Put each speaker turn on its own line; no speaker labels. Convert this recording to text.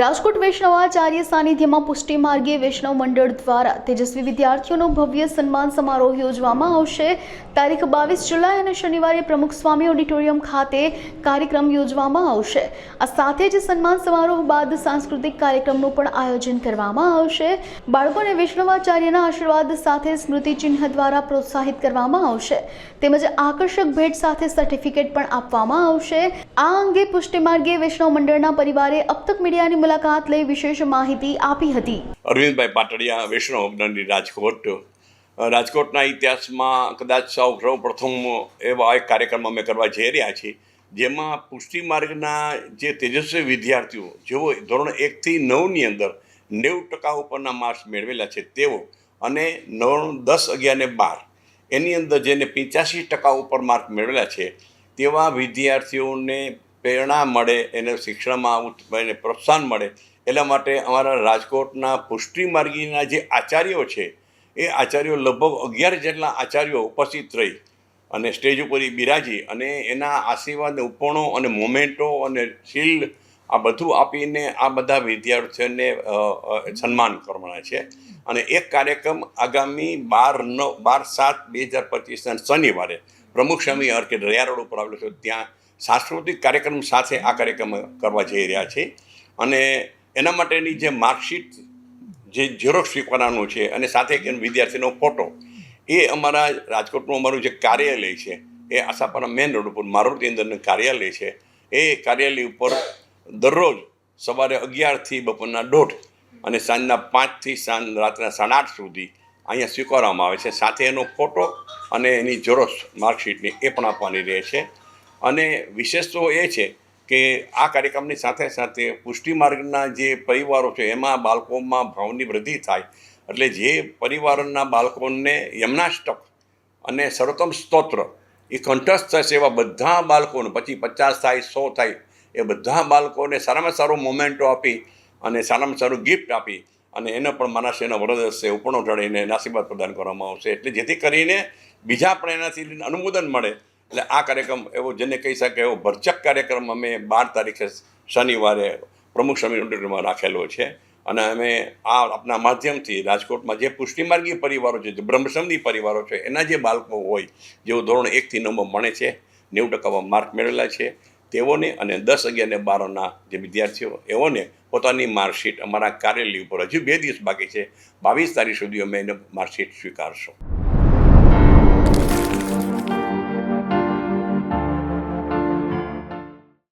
રાજકોટ વૈષ્ણવાચાર્ય સાનિધ્યમાં પુષ્ટિ માર્ગે વૈષ્ણવ મંડળ દ્વારા તેજસ્વી વિદ્યાર્થીઓનો ભવ્ય સન્માન સમારોહ યોજવામાં આવશે. તારીખ બાવીસ જુલાઈ અને શનિવારે પ્રમુખ સ્વામી ઓડિટોરિયમ ખાતે કાર્યક્રમ યોજવામાં આવશે. આ સાથે જ સન્માન સમારોહ બાદ સાંસ્કૃતિક કાર્યક્રમનું પણ આયોજન કરવામાં આવશે. બાળકોને વૈષ્ણવાચાર્યના આશીર્વાદ સાથે સ્મૃતિ ચિહ્ન દ્વારા પ્રોત્સાહિત કરવામાં આવશે. તેમજ આકર્ષક ભેટ સાથે સર્ટિફિકેટ પણ આપવામાં આવશે. આ અંગે પુષ્ટિ માર્ગે વૈષ્ણવ મંડળના પરિવારે અબતક મીડિયાની મુલાકાત લઈ વિશેષ માહિતી આપી હતી.
અરવિંદભાઈ પાટડિયા, વૈષ્ણવ અગ્રણી રાજકોટ. રાજકોટના ઇતિહાસમાં કદાચ સૌ પ્રથમ એવા એક કાર્યક્રમ અમે કરવા જઈ રહ્યા છીએ, જેમાં પુષ્ટિ માર્ગના જે તેજસ્વી વિદ્યાર્થીઓ, જેઓ ધોરણ એકથી નવની અંદર નેવું ટકા ઉપરના માર્ક્સ મેળવેલા છે, તેઓ અને નવ, દસ, અગિયાર ને બાર, એની અંદર જેને પંચ્યાસી ટકા ઉપર માર્ક મેળવેલા છે, તેવા વિદ્યાર્થીઓને પ્રેરણા મળે, એને શિક્ષણમાં એને પ્રોત્સાહન મળે. એટલા માટે અમારા રાજકોટના પુષ્ટિ માર્ગીના જે આચાર્યો છે, એ આચાર્યો લગભગ અગિયાર જેટલા આચાર્યો ઉપસ્થિત રહી અને સ્ટેજ ઉપર બિરાજી અને એના આશીર્વાદ, ઉપણો અને મોમેન્ટો અને શીલ્ડ આ બધું આપીને આ બધા વિદ્યાર્થીઓને સન્માન કરવાના છે. અને એક કાર્યક્રમ આગામી બાર નવ બાર સાત બે હજાર પચીસના શનિવારે પ્રમુખ સ્વામી ઓર્કેડ રયા રોડ ઉપર આવેલો છે. ત્યાં સાંસ્કૃતિક કાર્યક્રમ સાથે આ કાર્યક્રમ કરવા જઈ રહ્યા છે. અને એના માટેની જે માર્કશીટ, જે ઝેરોક્ષ સ્વીકારવાનું છે અને સાથે એક વિદ્યાર્થીનો ફોટો, એ અમારા રાજકોટનું અમારું જે કાર્યાલય છે, એ આશાપાના મેન રોડ ઉપર, મારુતિ અંદરનું કાર્યાલય છે, એ કાર્યાલય ઉપર દરરોજ સવારે અગિયારથી બપોરના દોઢ અને સાંજના પાંચથી સાંજ રાતના સાડા આઠ સુધી અહીંયા સ્વીકારવામાં આવે છે. સાથે એનો ફોટો અને એની ઝેરોક્ષ માર્કશીટની એ પણ આપવાની રહે છે. અને વિશેષ તો એ છે કે આ કાર્યક્રમની સાથે સાથે પુષ્ટિ માર્ગના જે પરિવારો છે, એમાં બાળકોમાં ભાવની વૃદ્ધિ થાય. એટલે જે પરિવારના બાળકોને યમનાષ્ટક અને સર્વોત્તમ સ્તોત્ર, એ કંઠસ્થ થશે એવા બધા બાળકોને, પછી પચાસ થાય, સો થાય, એ બધા બાળકોને સારામાં સારું મોમેન્ટો આપી અને સારામાં સારું ગિફ્ટ આપી અને એને પણ મનાશયના વરદ હશે ઉપણો એના આશીર્વાદ પ્રદાન કરવામાં આવશે. એટલે જેથી કરીને બીજા પણ એનાથી અનુમોદન મળે એટલે આ કાર્યક્રમ એવો જેને કહી શકાય એવો ભરચક કાર્યક્રમ અમે બાર તારીખે શનિવારે પ્રમુખ ઓડિટોરિયમમાં રાખેલો છે. અને અમે આ આપના માધ્યમથી રાજકોટમાં જે પુષ્ટિમાર્ગીય પરિવારો છે, જે બ્રહ્મસમની પરિવારો છે, એના જે બાળકો હોય, જેઓ ધોરણ એકથી નવમાં ભણે છે, નેવું ટકા માર્ક મેળવેલા છે, તેઓને અને દસ અગિયાર ને બારના જે વિદ્યાર્થીઓ, એઓને પોતાની માર્કશીટ અમારા કાર્યાલય ઉપર હજુ બે દિવસ બાકી છે. બાવીસ તારીખ સુધી અમે એને માર્કશીટ સ્વીકારશું.